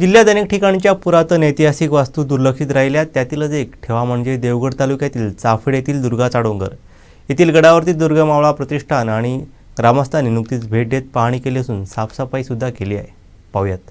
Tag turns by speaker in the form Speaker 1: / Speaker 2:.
Speaker 1: जिल्ह्यात अनेक ठिकाणच्या पुरातन ऐतिहासिक वास्तू दुर्लक्षित राहिल्या. त्यातीलच एक ठेवा म्हणजे देवगड तालुक्यातील चाफेड येथील दुर्गाचा डोंगर येथील गडावरती दुर्गा मावळा प्रतिष्ठान आणि ग्रामस्थांनी नुकतीच भेट देत पाहणी केली असून साफसफाईसुद्धा केली आहे. पाहूयात.